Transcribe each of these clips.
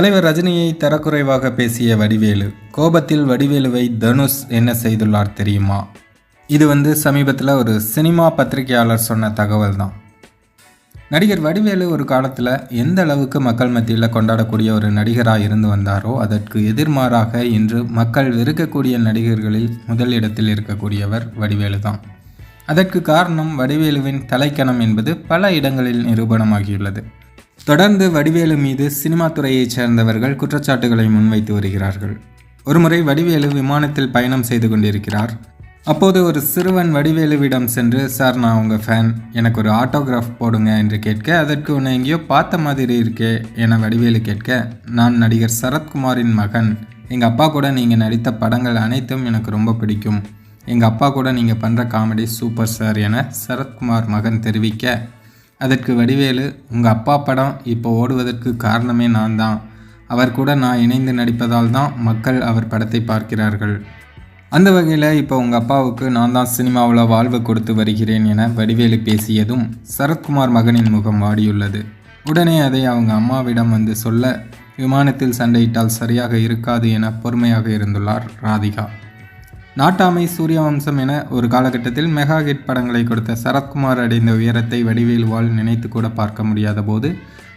தலைவர் ரஜினியை தரக்குறைவாக பேசிய வடிவேலு கோபத்தில் வடிவேலுவை தனுஷ் என்ன செய்துள்ளார் தெரியுமா? இது வந்து சமீபத்தில் ஒரு சினிமா பத்திரிகையாளர் சொன்ன தகவல் தான் நடிகர் வடிவேலு ஒரு காலத்தில் எந்த அளவுக்கு மக்கள் மத்தியில் கொண்டாடக்கூடிய ஒரு நடிகராக இருந்து வந்தாரோ அதற்கு எதிர்மாறாக இன்று மக்கள் வெறுக்கக்கூடிய நடிகர்களில் முதல் இடத்தில் இருக்கக்கூடியவர் வடிவேலு தான் அதற்கு காரணம் வடிவேலுவின் தலைக்கணம் என்பது பல இடங்களில் நிரூபணமாகியுள்ளது. தொடர்ந்து வடிவேலு மீது சினிமா துறையைச் சேர்ந்தவர்கள் குற்றச்சாட்டுகளை முன்வைத்து வருகிறார்கள். ஒருமுறை வடிவேலு விமானத்தில் பயணம் செய்து கொண்டிருக்கிறார். அப்போது ஒரு சிறுவன் வடிவேலுவிடம் சென்று சார் நான் உங்கள் ஃபேன் எனக்கு ஒரு ஆட்டோகிராஃப் போடுங்க என்று கேட்க அதற்கு உன்னை எங்கேயோ பார்த்த மாதிரி இருக்கே என வடிவேலு கேட்க நான் நடிகர் சரத்குமாரின் மகன். எங்கள் அப்பா கூட நீங்கள் நடித்த படங்கள் அனைத்தும் எனக்கு ரொம்ப பிடிக்கும். எங்கள் அப்பா கூட நீங்கள் பண்ணுற காமெடி சூப்பர் சார் என சரத்குமார் மகன் தெரிவிக்க அதற்கு வடிவேலு உங்கள் அப்பா படம் இப்போ ஓடுவதற்கு காரணமே நான் தான் அவர் கூட நான் இணைந்து நடிப்பதால் தான் மக்கள் அவர் படத்தை பார்க்கிறார்கள். அந்த வகையில் இப்போ உங்கள் அப்பாவுக்கு நான் தான் சினிமாவில் வாழ்வு கொடுத்து வருகிறேன் என வடிவேலு பேசியதும் சரத்குமார் மகனின் முகம் வாடியுள்ளது. உடனே அதை அவங்க அம்மாவிடம் வந்து சொல்ல விமானத்தில் சண்டையிட்டால் சரியாக இருக்காது என பொறுமையாக இருந்துள்ளார் ராதிகா. நாட்டாமை சூரியவம்சம் என ஒரு காலகட்டத்தில் மெகா ஹிட் படங்களை கொடுத்த சரத்குமார் அடைந்த உயரத்தை வடிவேலுவால் நினைத்து கூட பார்க்க முடியாத போது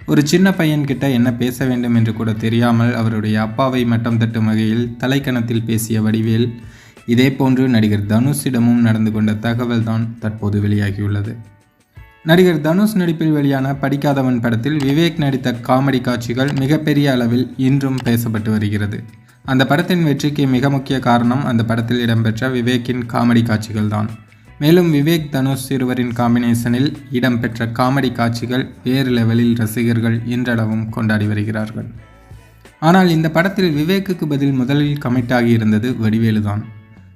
ஒரு சின்ன பையன் கிட்ட என்ன பேச வேண்டும் என்று கூட தெரியாமல் அவருடைய அப்பாவை மட்டம் தட்டும் வகையில் தலைக்கணத்தில் பேசிய வடிவேல் இதே போன்று நடிகர் தனுஷிடமும் நடந்து கொண்ட தகவல் தான் தற்போது வெளியாகியுள்ளது. நடிகர் தனுஷ் நடிப்பில் வெளியான படிக்காதவன் படத்தில் விவேக் நடித்த காமெடி காட்சிகள் மிகப்பெரிய அளவில் இன்றும் பேசப்பட்டு வருகிறது. அந்த படத்தின் வெற்றிக்கு மிக முக்கிய காரணம் அந்த படத்தில் இடம்பெற்ற விவேக்கின் காமெடி காட்சிகள் தான் மேலும் விவேக் தனுஷ் இருவரின் காம்பினேஷனில் இடம்பெற்ற காமெடி காட்சிகள் வேறு லெவலில் ரசிகர்கள் இன்றளவும் கொண்டாடி வருகிறார்கள். ஆனால் இந்த படத்தில் விவேக்குக்கு பதில் முதலில் கமிட் இருந்தது வடிவேலு தான்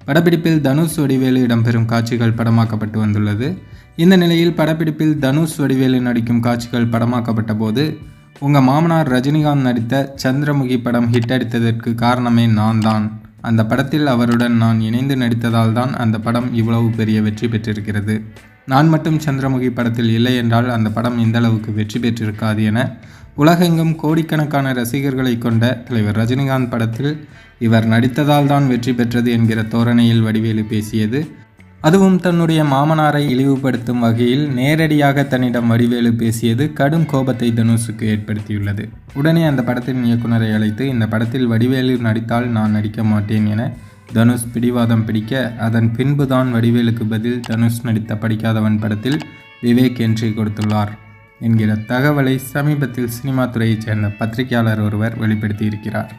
படப்பிடிப்பில் தனுஷ் வடிவேலு இடம்பெறும் காட்சிகள் படமாக்கப்பட்டு வந்துள்ளது. இந்த நிலையில் படப்பிடிப்பில் தனுஷ் வடிவேலு நடிக்கும் காட்சிகள் படமாக்கப்பட்ட போது உங்கள் மாமனார் ரஜினிகாந்த் நடித்த சந்திரமுகி படம் ஹிட் அடித்ததற்கு காரணமே நான் தான் அந்த படத்தில் அவருடன் நான் இணைந்து நடித்ததால் தான் அந்த படம் இவ்வளவு பெரிய வெற்றி பெற்றிருக்கிறது. நான் மட்டும் சந்திரமுகி படத்தில் இல்லை என்றால் அந்த படம் இந்த அளவுக்கு வெற்றி பெற்றிருக்காது என உலகெங்கும் கோடிக்கணக்கான ரசிகர்களை கொண்ட தலைவர் ரஜினிகாந்த் படத்தில் இவர் நடித்ததால் தான் வெற்றி பெற்றது என்கிற தோரணையில் வடிவேலு பேசியது அதுவும் தன்னுடைய மாமனாரை இழிவுபடுத்தும் வகையில் நேரடியாக தன்னிடம் வடிவேலு பேசியது கடும் கோபத்தை தனுஷுக்கு ஏற்படுத்தியுள்ளது. உடனே அந்த படத்தின் இயக்குனரை அழைத்து இந்த படத்தில் வடிவேலு நடித்தால் நான் நடிக்க மாட்டேன் என தனுஷ் பிடிவாதம் பிடிக்க அதன் பின்புதான் வடிவேலுக்கு பதில் தனுஷ் நடித்த படிக்காதவன் படத்தில் விவேக் என்ட்ரி கொடுத்துள்ளார் என்கிற தகவலை சமீபத்தில் சினிமா துறையைச் சேர்ந்த பத்திரிகையாளர் ஒருவர் வெளிப்படுத்தியிருக்கிறார்.